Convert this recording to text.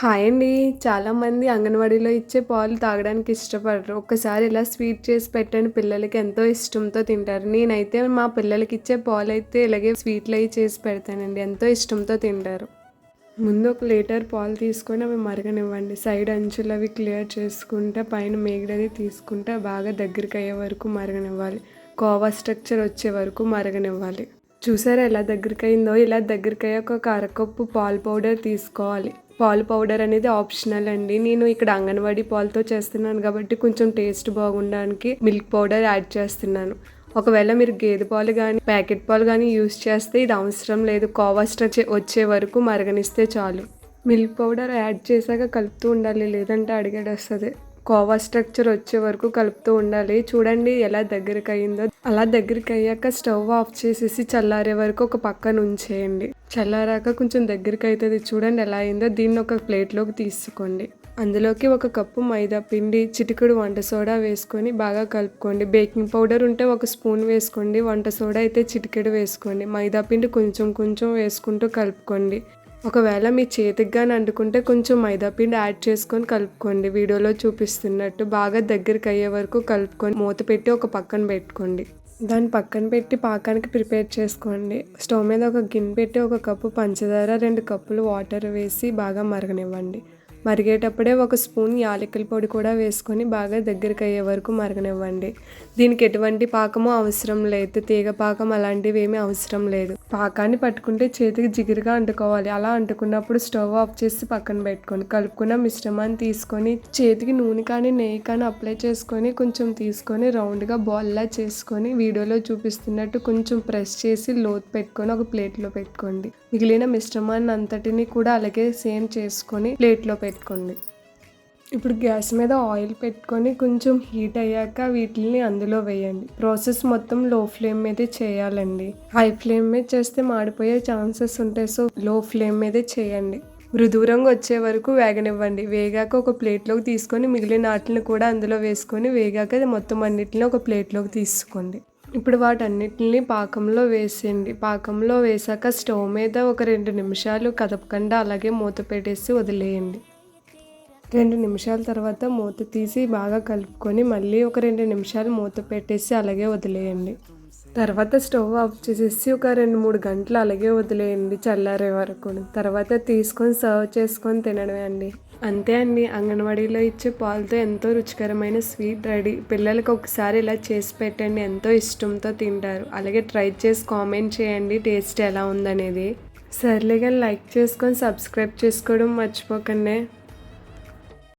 Hi అండి. చాలామంది అంగన్వాడీలో ఇచ్చే పాలు తాగడానికి ఇష్టపడరు. ఒక్కసారి ఇలా స్వీట్ చేసి పెట్టండి పిల్లలకి ఎంతో ఇష్టంతో తింటారు. నేనైతే మా పిల్లలకి ఇచ్చే పాలు అయితే ఇలాగే స్వీట్లు అవి చేసి పెడతానండి. ఎంతో ఇష్టంతో తింటారు. ముందు ఒక లీటర్ పాలు తీసుకొని అవి మరగనివ్వండి. సైడ్ అంచులు అవి క్లియర్ చేసుకుంటే పైన మేగడది తీసుకుంటే బాగా దగ్గరికి అయ్యే వరకు మరగనివ్వాలి. కోవా స్ట్రక్చర్ వచ్చే వరకు మరగనివ్వాలి. చూసారా ఎలా దగ్గరికి అయిందో? ఇలా దగ్గరికి అయ్యాక ఒక అరకప్పు పాలు పౌడర్ తీసుకోవాలి. పాలు పౌడర్ అనేది ఆప్షనల్ అండి. నేను ఇక్కడ అంగన్వాడీ పాలతో చేస్తున్నాను కాబట్టి కొంచెం టేస్ట్ బాగుండడానికి మిల్క్ పౌడర్ యాడ్ చేస్తున్నాను. ఒకవేళ మీరు గేదె పాలు కానీ ప్యాకెట్ పాలు కానీ యూస్ చేస్తే ఇది అవసరం లేదు. కోవా వచ్చే వరకు మరగనిస్తే చాలు. మిల్క్ పౌడర్ యాడ్ చేశాక కలుపుతూ ఉండాలి లేదంటే అడిగాడు వస్తుంది కోవా స్ట్రక్చర్ వచ్చే వరకు కలుపుతూ ఉండాలి. చూడండి ఎలా దగ్గరికి అయిందో అలా దగ్గరికి అయ్యాక స్టవ్ ఆఫ్ చేసేసి చల్లారే వరకు ఒక పక్కన ఉంచేయండి చల్లారాక కొంచెం దగ్గరికి అవుతుంది చూడండి ఎలా అయిందో. దీన్ని ఒక ప్లేట్లోకి తీసుకోండి. అందులోకి ఒక కప్పు మైదా పిండి చిటికెడు వంట సోడా వేసుకొని బాగా కలుపుకోండి. బేకింగ్ పౌడర్ ఉంటే ఒక స్పూన్ వేసుకోండి. వంట సోడా అయితే చిటికెడు వేసుకోండి. మైదా పిండి కొంచెం కొంచెం వేసుకుంటూ కలుపుకోండి. ఒకవేళ మీ చేతికి కానీ అంటుకుంటే కొంచెం మైదా పిండి యాడ్ చేసుకొని కలుపుకోండి. వీడియోలో చూపిస్తున్నట్టు బాగా దగ్గరికి అయ్యే వరకు కలుపుకొని మూత పెట్టి ఒక పక్కన పెట్టుకోండి. దాన్ని పక్కన పెట్టి పాకానికి ప్రిపేర్ చేసుకోండి. స్టవ్ మీద ఒక గిన్నె పెట్టి ఒక కప్పు పంచదార రెండు కప్పులు వాటర్ వేసి బాగా మరగనివ్వండి. మరిగేటప్పుడే ఒక స్పూన్ యాలకుల పొడి కూడా వేసుకొని బాగా దగ్గరికి అయ్యే వరకు మరగనివ్వండి. దీనికి ఎటువంటి పాకము అవసరం లేదు. తీగ పాకం అలాంటివి ఏమీ అవసరం లేదు. పాకాన్ని పట్టుకుంటే చేతికి జిగురుగా అంటుకోవాలి. అలా అంటుకున్నప్పుడు స్టవ్ ఆఫ్ చేసి పక్కన పెట్టుకొని కలుపుకున్న మిశ్రమాన్ని తీసుకొని చేతికి నూనె కానీ నెయ్యి కానీ అప్లై చేసుకొని కొంచెం తీసుకొని రౌండ్గా బాల్లా చేసుకొని వీడియోలో చూపిస్తున్నట్టు కొంచెం ప్రెస్ చేసి లోతు పెట్టుకొని ఒక ప్లేట్లో పెట్టుకోండి. మిగిలిన మిశ్రమాన్ని అంతటిని కూడా అలాగే సేమ్ చేసుకొని ప్లేట్లో పెట్టుకోండి. ఇప్పుడు గ్యాస్ మీద ఆయిల్ పెట్టుకొని కొంచెం హీట్ అయ్యాక వీటిని అందులో వేయండి. ప్రాసెస్ మొత్తం లో ఫ్లేమ్ మీదే చేయాలండి. హై ఫ్లేమ్ మీద చేస్తే మాడిపోయే ఛాన్సెస్ ఉంటాయి. సో లో ఫ్లేమ్ మీదే చేయండి. మృదువురంగా వచ్చే వరకు వేగనివ్వండి. వేగాక ఒక ప్లేట్లోకి తీసుకొని మిగిలిన వాటిని కూడా అందులో వేసుకొని వేగాక మొత్తం అన్నిటిని ఒక ప్లేట్లోకి తీసుకోండి. ఇప్పుడు వాటన్నిటిని పాకంలో వేసేయండి. పాకంలో వేసాక స్టవ్ మీద ఒక రెండు నిమిషాలు కదపకుండా అలాగే మూత పెట్టేసి వదిలేయండి. రెండు నిమిషాల తర్వాత మూత తీసి బాగా కలుపుకొని మళ్ళీ ఒక రెండు నిమిషాలు మూత పెట్టేసి అలాగే వదిలేయండి. తర్వాత స్టవ్ ఆఫ్ చేసేసి ఒక రెండు మూడు గంటలు అలాగే వదిలేయండి చల్లారే వరకు. తర్వాత తీసుకొని సర్వ్ చేసుకొని తినడమే అండి. అంతే అండి అంగన్వాడీలో ఇచ్చే పాలతో ఎంతో రుచికరమైన స్వీట్ రెడీ. పిల్లలకి ఒకసారి ఇలా చేసి పెట్టండి ఎంతో ఇష్టంతో తింటారు. అలాగే ట్రై చేసి కామెంట్ చేయండి టేస్ట్ ఎలా ఉందనేది. సర్లేగా లైక్ చేసుకొని సబ్స్క్రైబ్ చేసుకోవడం మర్చిపోకండి.